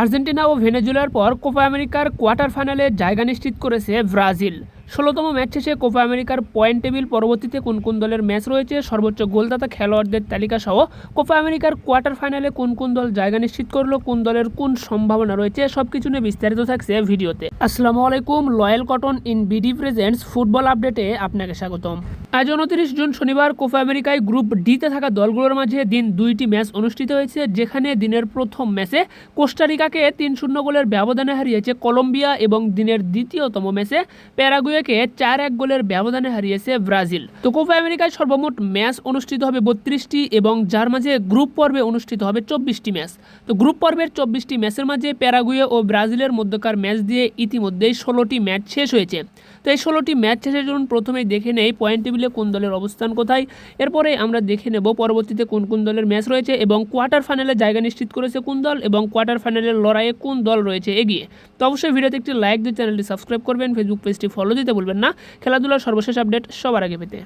Argentina ও ভেনেজুয়েলার পর Copa আমেরিকার কোয়ার্টার ফাইনালে জায়গা নিশ্চিত করেছে ব্রাজিল। ষোলোতম ম্যাচ শেষে কোপা আমেরিকার পয়েন্ট টেবিল পরবর্তীতে কোন কোন দলের ম্যাচ রয়েছে, সর্বোচ্চ গোলদাতা খেলোয়াড়দের তালিকা সহ কোপা আমেরিকার কোয়ার্টার ফাইনালে কোন কোন দল জায়গা নিশ্চিত করল, কোন দলের কোন সম্ভাবনা রয়েছে সব কিছু নিয়ে বিস্তারিত থাকছে ভিডিওতে। আসসালামু আলাইকুম, Loyal Cotton in BD presents football আপডেটে আপনাকে স্বাগতম। আজ উনত্রিশ জুন শনিবার কোপা আমেরিকায় গ্রুপ ডিতে থাকা দলগুলোর মাঝে দিন দুইটি ম্যাচ অনুষ্ঠিত হয়েছে, যেখানে দিনের প্রথম ম্যাচে কোস্টারিকাকে তিন শূন্য গোলের ব্যবধানে হারিয়েছে কলম্বিয়া এবং দিনের দ্বিতীয়তম ম্যাচে প্যারাগুয়েকে চার এক গোলের ব্যবধানে হারিয়েছে ব্রাজিল। তো কোপা আমেরিকায় সর্বমোট ম্যাচ অনুষ্ঠিত হবে বত্রিশটি এবং যার মাঝে গ্রুপ পর্বে অনুষ্ঠিত হবে চব্বিশটি ম্যাচ। তো গ্রুপ পর্বের চব্বিশটি ম্যাচের মাঝে প্যারাগুয়ে ও ব্রাজিলের মধ্যকার ম্যাচ দিয়ে ইতিমধ্যেই ষোলোটি ম্যাচ শেষ হয়েছে। তো এই ষোলোটি ম্যাচ শেষের জন্য প্রথমেই দেখে নেই পয়েন্ট টেবিলে কোন দলের অবস্থান কোথায়, এরপরে আমরা দেখে নেব পরবর্তীতে কোন কোন দলের ম্যাচ রয়েছে এবং কোয়ার্টার ফাইনালে জায়গা নিশ্চিত করেছে কোন দল এবং কোয়ার্টার ফাইনালের লড়াইয়ে কোন দল রয়েছে এগিয়ে। তো অবশ্যই ভিডিওতে একটি লাইক দিয়ে চ্যানেলটি সাবস্ক্রাইব করবেন ফেসবুক পেজটি ফলো দিতে বলবেন না। খেলাধুলার সর্বশেষ আপডেট সবার আগে পেতে।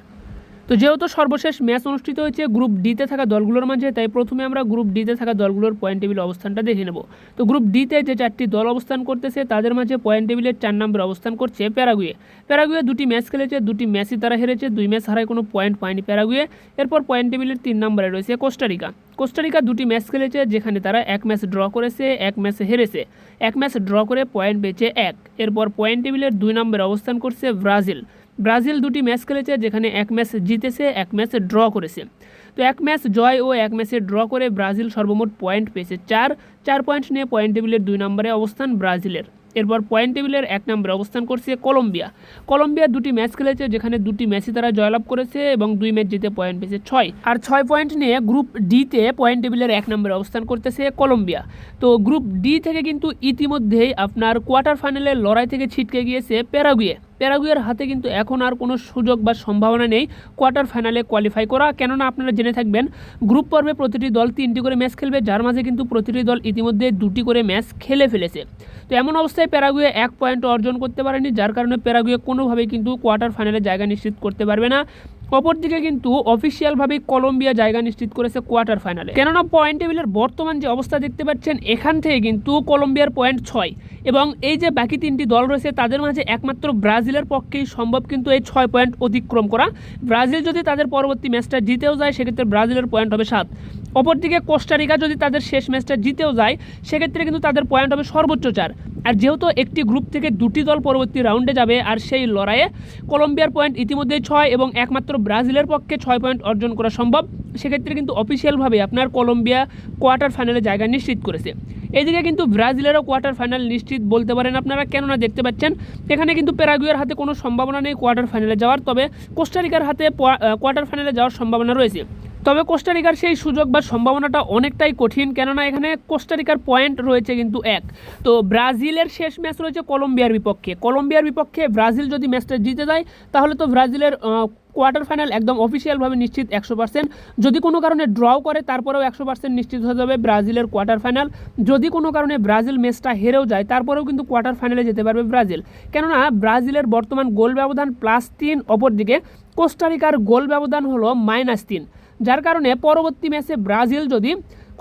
তো যেহেতু সর্বশেষ ম্যাচ অনুষ্ঠিত হয়েছে গ্রুপ ডিতে থাকা দলগুলোর মাঝে, তাই প্রথমে আমরা গ্রুপ ডিতে থাকা দলগুলোর পয়েন্ট টেবিল অবস্থানটা দেখে নেব। তো গ্রুপ ডিতে যে চারটি দল অবস্থান করতেছে, তাদের মাঝে পয়েন্ট টেবিলের চার নম্বরে অবস্থান করছে প্যারাগুয়ে। প্যারাগুয়ে দুটি ম্যাচ খেলেছে, দুটি ম্যাচই তারা হেরেছে, দুই ম্যাচ হারায় কোনো পয়েন্ট পায়নি প্যারাগুয়ে। এরপর পয়েন্ট টেবিলের তিন নম্বরে রয়েছে কোস্টারিকা কোস্টারিকা দুটি ম্যাচ খেলেছে, যেখানে তারা এক ম্যাচ ড্র করেছে, এক ম্যাচ হেরেছে। এক ম্যাচ ড্র করে পয়েন্ট পেয়েছে এক। এরপর পয়েন্ট টেবিলের দুই নম্বরে অবস্থান করছে ব্রাজিল। ব্রাজিল দুটি ম্যাচ খেলেছে, যেখানে এক ম্যাচ জিতেছে, এক ম্যাচ ড্র করেছে। তো এক ম্যাচ জয় ও এক ম্যাচে ড্র করে ব্রাজিল সর্বমোট পয়েন্ট পেয়েছে চার। চার পয়েন্ট নিয়ে পয়েন্ট টেবিলের দুই নম্বরে অবস্থান ব্রাজিলের। এরপর পয়েন্ট টেবিলের এক নম্বরে অবস্থান করছে কলম্বিয়া কলম্বিয়া দুটি ম্যাচ খেলেছে, যেখানে দুটি ম্যাচই তারা জয়লাভ করেছে এবং দুই ম্যাচ জিতে পয়েন্ট পেয়েছে ছয়। আর ছয় পয়েন্ট নিয়ে গ্রুপ ডিতে পয়েন্ট টেবিলের এক নম্বরে অবস্থান করতেছে কলম্বিয়া তো গ্রুপ ডি থেকে কিন্তু ইতিমধ্যেই আপনার কোয়ার্টার ফাইনালের লড়াই থেকে ছিটকে গিয়েছে প্যারাগুয়ে প্যারাগুয়ের হাতে কিন্তু এখন আর কোনো সুযোগ বা সম্ভাবনা নেই কোয়ার্টার ফাইনালে কোয়ালিফাই করা। কেননা আপনারা জেনে থাকবেন গ্রুপ পর্বে প্রতিটি দল তিনটি করে ম্যাচ খেলবে, যার মাঝে কিন্তু প্রতিটি দল ইতিমধ্যে দুটি করে ম্যাচ খেলে ফেলেছে। তো এমন অবস্থায় প্যারাগুয়ে এক পয়েন্ট অর্জন করতে পারেনি, যার কারণে প্যারাগুয়ে কোনোভাবেই কিন্তু কোয়ার্টার ফাইনালে জায়গা নিশ্চিত করতে পারবে না। অপরদিকে কিন্তু অফিসিয়ালভাবেই কলম্বিয়া জায়গা নিশ্চিত করেছে কোয়ার্টার ফাইনালে কেননা পয়েন্ট টেবিলের বর্তমান যে অবস্থা দেখতে পাচ্ছেন, এখান থেকে কিন্তু কলম্বিয়ার পয়েন্ট ছয়। এবং এই যে বাকি তিনটি দল রয়েছে, তাদের মাঝে একমাত্র ব্রাজিলের পক্ষেই সম্ভব কিন্তু এই ছয় পয়েন্ট অতিক্রম করা। ব্রাজিল যদি তাদের পরবর্তী ম্যাচটা জিতেও যায়, সেক্ষেত্রে ব্রাজিলের পয়েন্ট হবে সাত। অপরদিকে কোস্টারিকা যদি তাদের শেষ ম্যাচটা জিতেও যায়, সেক্ষেত্রে কিন্তু তাদের পয়েন্ট হবে সর্বোচ্চ চার। আর যেহেতু একটি গ্রুপ থেকে দুটি দল পরবর্তী রাউন্ডে যাবে, আর সেই লড়াইয়ে কলম্বিয়ার পয়েন্ট ইতিমধ্যেই ছয় এবং একমাত্র ব্রাজিলের পক্ষে ছয় পয়েন্ট অর্জন করা সম্ভব। সেক্ষেত্রে কিন্তু অফিসিয়ালভাবে আপনার কলম্বিয়া কোয়ার্টার ফাইনালে জায়গা নিশ্চিত করেছে। এদিকে কিন্তু ব্রাজিলেরও কোয়ার্টার ফাইনাল নিশ্চিত বলতে পারেন আপনারা, কেননা দেখতে পাচ্ছেন, এখানে কিন্তু প্যারাগুয়ের হাতে কোনো সম্ভাবনা নেই কোয়ার্টার ফাইনালে যাওয়ার, তবে কোস্টারিকার হাতে কোয়ার্টার ফাইনালে যাওয়ার সম্ভাবনা রয়েছে। তবে কোস্টারিকার সেই সুযোগ বা সম্ভাবনাটা অনেকটাই কঠিন, কেননা এখানে কোস্টারিকার পয়েন্ট রয়েছে কিন্তু এক। তো ব্রাজিলের শেষ ম্যাচ রয়েছে কলম্বিয়ার বিপক্ষে। কলম্বিয়ার বিপক্ষে ব্রাজিল যদি ম্যাচটা জিতে যায়, তাহলে তো ব্রাজিলের কোয়ার্টার ফাইনাল একদম অফিসিয়ালভাবে নিশ্চিত একশো পার্সেন্ট। যদি কোনো কারণে ড্রও করে, তারপরেও একশো পার্সেন্ট নিশ্চিত হয়ে যাবে ব্রাজিলের কোয়ার্টার ফাইনাল। যদি কোনো কারণে ব্রাজিল ম্যাচটা হেরেও যায়, তারপরেও কিন্তু কোয়ার্টার ফাইনালে যেতে পারবে ব্রাজিল। কেননা ব্রাজিলের বর্তমান গোল ব্যবধান প্লাস তিন, অপরদিকে কোস্টারিকার গোল ব্যবধান হলো মাইনাস তিন। যার কারণে পরবর্তী ম্যাচে ব্রাজিল যদি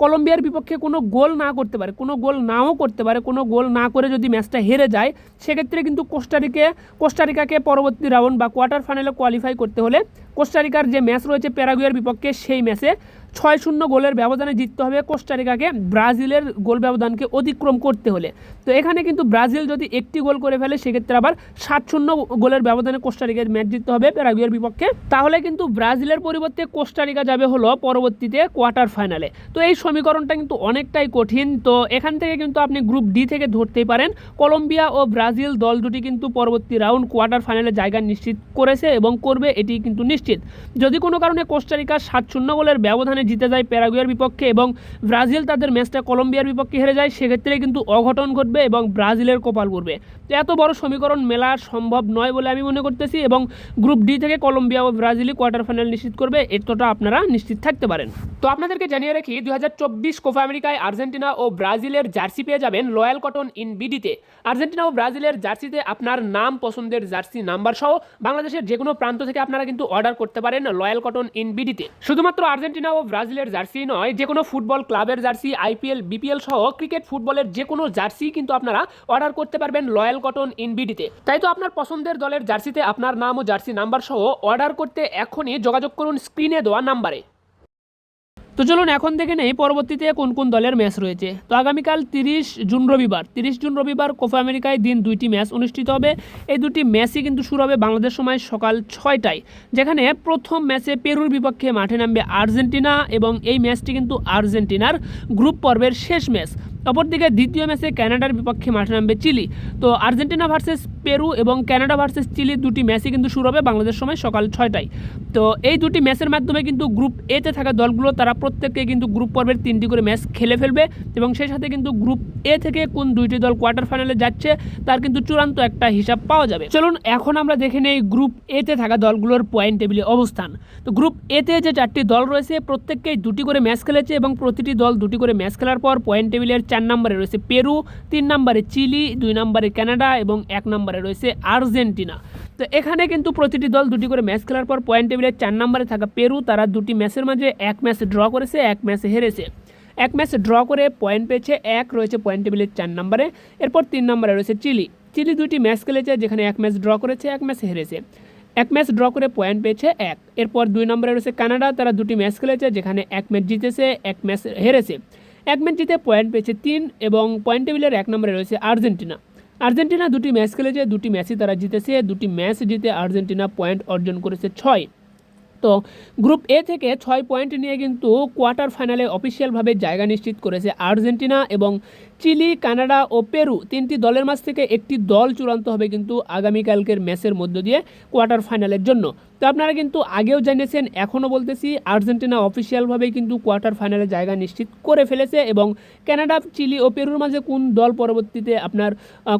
কলম্বিয়ার বিপক্ষে কোনো গোল না করতে পারে, কোনো গোল নাও করতে পারে, কোনো গোল না করে যদি ম্যাচটা হেরে যায়, সেক্ষেত্রে কিন্তু কোস্টারিকে, কোস্টারিকাকে পরবর্তী রাউন্ড বা কোয়ার্টার ফাইনালে কোয়ালিফাই করতে হলে কোস্টারিকার যে ম্যাচ রয়েছে প্যারাগুয়ের বিপক্ষে, সেই ম্যাচে ছয় শূন্য গোলের ব্যবধানে জিততে হবে কোস্টারিকাকে ব্রাজিলের গোল ব্যবধানকে অতিক্রম করতে হলে। তো এখানে কিন্তু ব্রাজিল যদি একটি গোল করে ফেলে, সেক্ষেত্রে আবার সাত শূন্য গোলের ব্যবধানে কোস্টারিকার ম্যাচ জিততে হবে প্যারাগুয়ের বিপক্ষে। তাহলে কিন্তু ব্রাজিলের পরিবর্তে কোস্টারিকা যাবে হলো পরবর্তীতে কোয়ার্টার ফাইনালে। তো এই সমীকরণটা কিন্তু অনেকটাই কঠিন। তো এখান থেকে কিন্তু আপনি গ্রুপ ডি থেকে ধরতেই পারেন। কলম্বিয়া ও ব্রাজিল দল দুটি কিন্তু পরবর্তী রাউন্ড কোয়ার্টার ফাইনালে জায়গা নিশ্চিত করেছে এবং করবে এটি কিন্তু নিশ্চিত। যদি কোনো কারণে কোস্টারিকা সাত শূন্য গোলের ব্যবধানে জিতে যায় প্যারাগুয়ের বিপক্ষে এবং ব্রাজিল তাদের ম্যাচটা কলম্বিয়ার বিপক্ষে হেরে যায়, সেক্ষেত্রে কিন্তু অঘটন ঘটবে এবং ব্রাজিলের কপাল পড়বে তো এত বড় সমীকরণ মেলা সম্ভব নয় বলে আমি মনে করতেছি এবং গ্রুপ ডি থেকে কলম্বিয়া ও ব্রাজিলই কোয়ার্টার ফাইনাল নিশ্চিত করবে। এতটা আপনারা নিশ্চিত থাকতে পারেন। তো আপনাদেরকে জানিয়ে রাখি, দুই হাজার চব্বিশ কোপা আমেরিকায় আর্জেন্টিনা ও ব্রাজিলের জার্সি পেয়ে যাবেন লয়াল কটন ইন বিডিতে আর্জেন্টিনা ও ব্রাজিলের জার্সিতে আপনার নাম, পছন্দের জার্সি নাম্বার সহ বাংলাদেশের যে কোনো প্রান্ত থেকে আপনারা কিন্তু অর্ডার অর্ডার করতে পারেন লয়াল কটন ইন বিডিতে শুধুমাত্র আর্জেন্টিনা ও ব্রাজিলের জার্সি নয় যে কোনো ফুটবল ক্লাবের জার্সি, আইপিএল, বিপিএল সহ ক্রিকেট, ফুটবলের যে কোনো জার্সি কিন্তু আপনারা অর্ডার করতে পারবেন লয়াল কটন ইন বিডিতে তাই তো আপনার পছন্দের দলের জার্সিতে আপনার নাম ও জার্সি নাম্বার সহ অর্ডার করতে এখনই যোগাযোগ করুন স্ক্রিনে দেওয়া নাম্বারে। তো চলুন এখন দেখে নেই পরবর্তীতে কোন কোন দলের ম্যাচ রয়েছে। তো আগামীকাল তিরিশ জুন রবিবার, তিরিশ জুন রবিবার কোফা আমেরিকায় দিন দুইটি ম্যাচ অনুষ্ঠিত হবে। এই দুটি ম্যাচই কিন্তু শুরু হবে বাংলাদেশ সময় সকাল ছয়টায়, যেখানে প্রথম ম্যাচে পেরুর বিপক্ষে মাঠে নামবে আর্জেন্টিনা এবং এই ম্যাচটি কিন্তু আর্জেন্টিনার গ্রুপ পর্বের শেষ ম্যাচ অপরদিকে দ্বিতীয় ম্যাচে কানাডার বিপক্ষে মাঠে নামবে চিলি। তো আর্জেন্টিনা ভার্সেস পেরু এবং কানাডা ভার্সেস চিলি দুটি ম্যাচই কিন্তু শুরু হবে বাংলাদেশ সময় সকাল ছয়টায়। তো এই দুটি ম্যাচের মাধ্যমে কিন্তু গ্রুপ এতে থাকা দলগুলো, তারা প্রত্যেককে কিন্তু গ্রুপ পর্বের তিনটি করে ম্যাচ খেলে ফেলবে এবং সেই সাথে কিন্তু গ্রুপ এ থেকে কোন দুইটি দল কোয়ার্টার ফাইনালে যাচ্ছে, তার কিন্তু চূড়ান্ত একটা হিসাব পাওয়া যাবে। চলুন এখন আমরা দেখে নেই গ্রুপ এতে থাকা দলগুলোর পয়েন্ট টেবিলে অবস্থান। তো গ্রুপ এতে যে চারটি দল রয়েছে, প্রত্যেককেই দুটি করে ম্যাচ খেলেছে এবং প্রতিটি দল দুটি করে ম্যাচ খেলার পর পয়েন্ট টেবিলের চার নম্বরে রয়েছে পেরু, তিন নম্বরে চিলি, দুই নম্বরে কানাডা এবং এক নম্বরে রয়েছে আর্জেন্টিনা। তো এখানে কিন্তু প্রতিটি দল দুটি করে ম্যাচ খেলার পর পয়েন্ট টেবিলের চার নম্বরে থাকা পেরু, তারা দুটি ম্যাচের মাঝে এক ম্যাচ ড্র করেছে, এক ম্যাচে হেরেছে। এক ম্যাচ ড্র করে পয়েন্ট পেয়েছে এক, রয়েছে পয়েন্ট টেবিলের চার নম্বরে। এরপর তিন নম্বরে রয়েছে চিলি। চিলি দুটি ম্যাচ খেলেছে যেখানে এক ম্যাচ ড্র করেছে, এক ম্যাচ হেরেছে। এক ম্যাচ ড্র করে পয়েন্ট পেয়েছে এক। এরপর দুই নম্বরে রয়েছে কানাডা, তারা দুটি ম্যাচ খেলেছে যেখানে এক ম্যাচ জিতেছে, এক ম্যাচ হেরেছে। এক ম্যাচ জিতে পয়েন্ট পেয়েছে তিন এবং পয়েন্ট টেবিলের এক নম্বরে রয়েছে আর্জেন্টিনা। আর্জেন্টিনা দুটি ম্যাচ খেলেছে, দুটি ম্যাচই তারা জিতেছে, দুটি ম্যাচ জিতে আর্জেন্টিনা পয়েন্ট অর্জন করেছে ছয়। তো গ্রুপ এ থেকে ছয় পয়েন্ট নিয়ে কিন্তু কোয়ার্টার ফাইনালে অফিসিয়ালভাবে জায়গা নিশ্চিত করেছে আর্জেন্টিনা এবং চিলি, কানাডা ও পেরু তিনটি দলের মাঝ থেকে একটি দল চূড়ান্ত হবে কিন্তু আগামীকালকের ম্যাচের মধ্য দিয়ে কোয়ার্টার ফাইনালের জন্য। তো আপনারা কিন্তু আগেও জানিয়েছেন, এখনও বলতেছি, আর্জেন্টিনা অফিসিয়ালভাবেই কিন্তু কোয়ার্টার ফাইনালে জায়গা নিশ্চিত করে ফেলেছে এবং কানাডা, চিলি ও পেরুর মাঝে কোন দল পরবর্তীতে আপনার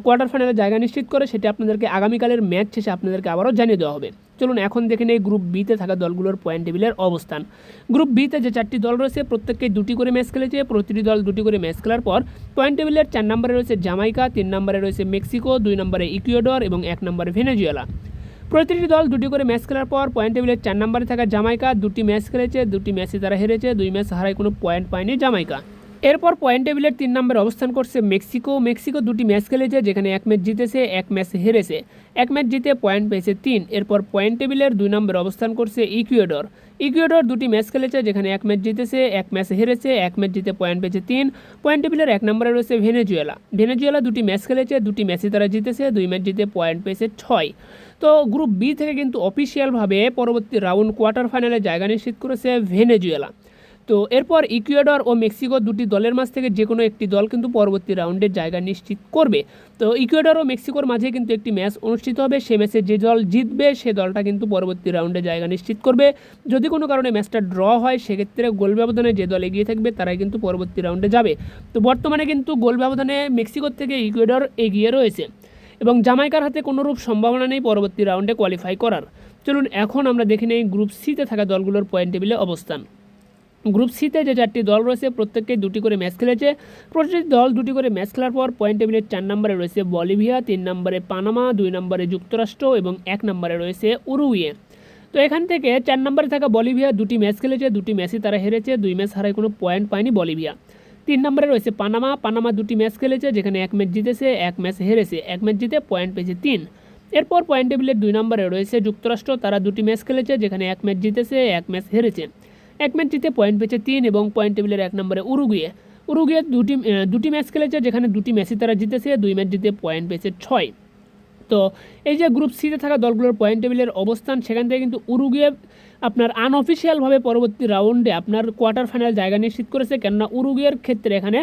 কোয়ার্টার ফাইনালে জায়গা নিশ্চিত করে সেটি আপনাদেরকে আগামীকালের ম্যাচ শেষে আপনাদেরকে আবারও জানিয়ে দেওয়া হবে। চলুন এখন দেখে নেই গ্রুপ বিতে থাকা দলগুলোর পয়েন্ট টেবিলের অবস্থান। গ্রুপ বিতে যে চারটি দল রয়েছে প্রত্যেককে দুটি করে ম্যাচ খেলেছে, প্রতিটি দল দুটি করে ম্যাচ খেলার পর পয়েন্ট টেবিলের চার নম্বরে রয়েছে জামাইকা তিন নম্বরে রয়েছে মেক্সিকো দুই নম্বরে ইকুয়েডর এবং এক নম্বরে ভেনেজুয়েলা প্রতিটি দল দুটি করে ম্যাচ খেলার পর পয়েন্ট টেবিলের চার নম্বরে থাকা জামাইকা দুটি ম্যাচ খেলেছে, দুটি ম্যাচে তারা হেরেছে, দুই ম্যাচ হারায় কোনো পয়েন্ট পায়নি জামাইকা এরপর পয়েন্ট টেবিলের তিন নম্বরে অবস্থান করছে মেক্সিকো। মেক্সিকো দুটি ম্যাচ খেলেছে, যেখানে এক ম্যাচ জিতেছে, এক ম্যাচ হেরেছে। এক ম্যাচ জিতে পয়েন্ট পেয়েছে তিন। এরপর পয়েন্ট টেবিলের দুই নম্বরে অবস্থান করছে ইকুয়েডর। ইকুয়েডর দুটি ম্যাচ খেলেছে, যেখানে এক ম্যাচ জিতেছে, এক ম্যাচ হেরেছে, এক ম্যাচ জিতে পয়েন্ট পেয়েছে তিন। পয়েন্ট টেবিলের এক নম্বরে রয়েছে ভেনেজুয়েলা। ভেনেজুয়েলা দুটি ম্যাচ খেলেছে, দুটি ম্যাচে তারা জিতেছে, দুই ম্যাচ জিতে পয়েন্ট পেয়েছে ছয়। তো গ্রুপ বি থেকে কিন্তু অফিসিয়ালভাবে পরবর্তী রাউন্ড কোয়ার্টার ফাইনালে জায়গা নিশ্চিত করেছে ভেনেজুয়েলা। তো এরপর ইকুয়েডর ও মেক্সিকো দুটি দলের মাঝ থেকে যে কোনো একটি দল কিন্তু পরবর্তী রাউন্ডের জায়গা নিশ্চিত করবে। তো ইকুয়েডর ও মেক্সিকোর মাঝে কিন্তু একটি ম্যাচ অনুষ্ঠিত হবে। সে ম্যাচে যে দল জিতবে, সে দলটা কিন্তু পরবর্তী রাউন্ডে জায়গা নিশ্চিত করবে। যদি কোনো কারণে ম্যাচটা ড্র হয়, সেক্ষেত্রে গোল ব্যবধানে যে দল এগিয়ে থাকবে, তারাই কিন্তু পরবর্তী রাউন্ডে যাবে। তো বর্তমানে কিন্তু গোল ব্যবধানে মেক্সিকোর থেকে ইকুয়েডর এগিয়ে রয়েছে এবং জামাইকার হাতে কোনোরূপ সম্ভাবনা নেই পরবর্তী রাউন্ডে কোয়ালিফাই করার। চলুন, এখন আমরা দেখে নেই গ্রুপ সিতে থাকা দলগুলোর পয়েন্ট টেবিলে অবস্থান। গ্রুপ সিতে যে চারটি দল রয়েছে প্রত্যেককে দুটি করে ম্যাচ খেলেছে। প্রতিটি দল দুটি করে ম্যাচ খেলার পর পয়েন্ট টেবিলের চার নম্বরে রয়েছে বলিভিয়া, তিন নম্বরে পানামা, দুই নম্বরে যুক্তরাষ্ট্র এবং এক নম্বরে রয়েছে উরুগুয়ে। তো এখান থেকে চার নম্বরে থাকা বলিভিয়া দুটি ম্যাচ খেলেছে, দুটি ম্যাচই তারা হেরেছে, দুই ম্যাচ হারায় কোনো পয়েন্ট পায়নি বলিভিয়া। তিন নম্বরে রয়েছে পানামা পানামা দুটি ম্যাচ খেলেছে, যেখানে এক ম্যাচ জিতেছে, এক ম্যাচ হেরেছে, এক ম্যাচ জিতে পয়েন্ট পেয়েছে তিন। এরপর পয়েন্ট টেবিলের দুই নম্বরে রয়েছে যুক্তরাষ্ট্র, তারা দুটি ম্যাচ খেলেছে, যেখানে এক ম্যাচ জিতেছে, এক ম্যাচ হেরেছে। এক ম্যাচ জিতে পয়েন্ট পেয়েছে তিন এবং পয়েন্ট টেবিলের এক নম্বরে উরুগুয়ে। উরুগুয়ে দুটি দুটি ম্যাচ খেলেছে, যেখানে দুটি ম্যাচই তারা জিতেছে, দুই ম্যাচ জিতে পয়েন্ট পেয়েছে ছয়। তো এই যে গ্রুপ সিতে থাকা দলগুলোর পয়েন্ট টেবিলের অবস্থান, সেখান থেকে কিন্তু উরুগুয়ে আপনার আনঅফিসিয়ালভাবে পরবর্তী রাউন্ডে আপনার কোয়ার্টার ফাইনাল জায়গা নিশ্চিত করেছে, কেননা উরুগুয়ের ক্ষেত্রে এখানে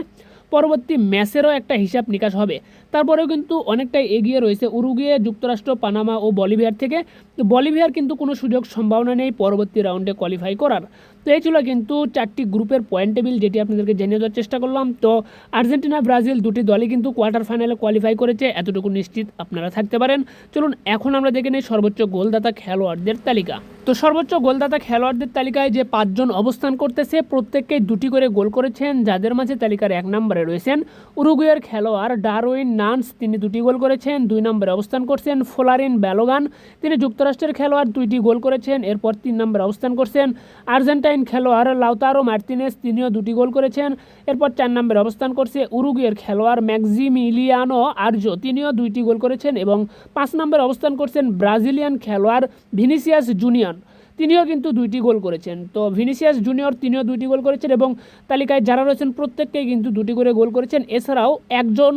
পরবর্তী ম্যাচেরও একটা হিসাব নিকাশ হবে। তারপরেও কিন্তু অনেকটাই এগিয়ে রয়েছে উরুগুয়ে, যুক্তরাষ্ট্র, পানামা ও বলিভিয়ার থেকে। তো বলিভিয়ার কিন্তু কোনো সুযোগ সম্ভাবনা নেই পরবর্তী রাউন্ডে কোয়ালিফাই করার। তো এই ছিল কিন্তু চারটি গ্রুপের পয়েন্ট টেবিল যেটি আপনাদেরকে জেনে দেওয়ার চেষ্টা করলাম। তো আর্জেন্টিনা, ব্রাজিল দুটি দলই কিন্তু কোয়ার্টার ফাইনালে কোয়ালিফাই করেছে। এতটুকু নিশ্চিত আপনারা থাকতে পারেন। চলুন এখন আমরা দেখে নিই সর্বোচ্চ গোলদাতা খেলোয়াড়দের তালিকা। তো সর্বোচ্চ গোলদাতা খেলোয়াড়দের তালিকায় যে পাঁচজন অবস্থান করতেছে প্রত্যেককে দুটি করে গোল করেছেন, যাদের মাঝে তালিকার এক নম্বরে রয়েছেন উরুগুয়ের খেলোয়াড় ডারউইন নান্স, তিনি দুটি গোল করেছেন, দুই নম্বরে অবস্থান করছেন ফোলারিন ব্যালোগান, তিনি যুক্তরাষ্ট্র যুক্তরাষ্ট্রের খেলোয়াড় দুইটি গোল করেছেন, এরপর তিন নম্বরে অবস্থান করছেন। আর্জেন্টাইন খেলোয়াড় লাউতারো মার্তিনেস তিনিও দুটি গোল করেছেন। এরপর চার নম্বরে অবস্থান করছে উরুগুয়ের খেলোয়াড় ম্যাক্সিমিলিয়ানো আর্জো, তিনিও দুইটি গোল করেছেন এবং পাঁচ নম্বরে অবস্থান করছেন ব্রাজিলিয়ান খেলোয়াড় ভিনিসিয়াস জুনিয়র। তিনিও কিন্তু দুইটি গোল করেছেন। তো ভিনিসিয়াস জুনিয়র তিনিও দুইটি গোল করেছেন এবং তালিকায় যারা রয়েছেন প্রত্যেককেই কিন্তু দুটি করে গোল করেছেন। এছাড়াও একজন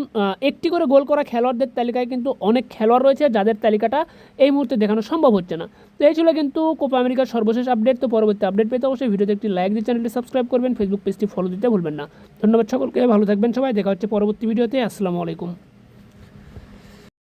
একটি করে গোল করা খেলোয়াড়দের তালিকায় কিন্তু অনেক খেলোয়াড় রয়েছে যাদের তালিকাটা এই মুহূর্তে দেখানো সম্ভব হচ্ছে না। তো এই ছিল কিন্তু কোপা আমেরিকার সর্বশেষ আপডেট। তো পরবর্তী আপডেট পেতে অবশ্যই ভিডিওতে একটি লাইক দিয়ে চ্যানেলটি সাবস্ক্রাইব করবেন। ফেসবুক পেজটি ফলো দিতে ভুলবেন না। ধন্যবাদ সকলকে, ভালো থাকবেন সবাই। দেখা হচ্ছে পরবর্তী ভিডিওতে। আসসালামু আলাইকুম।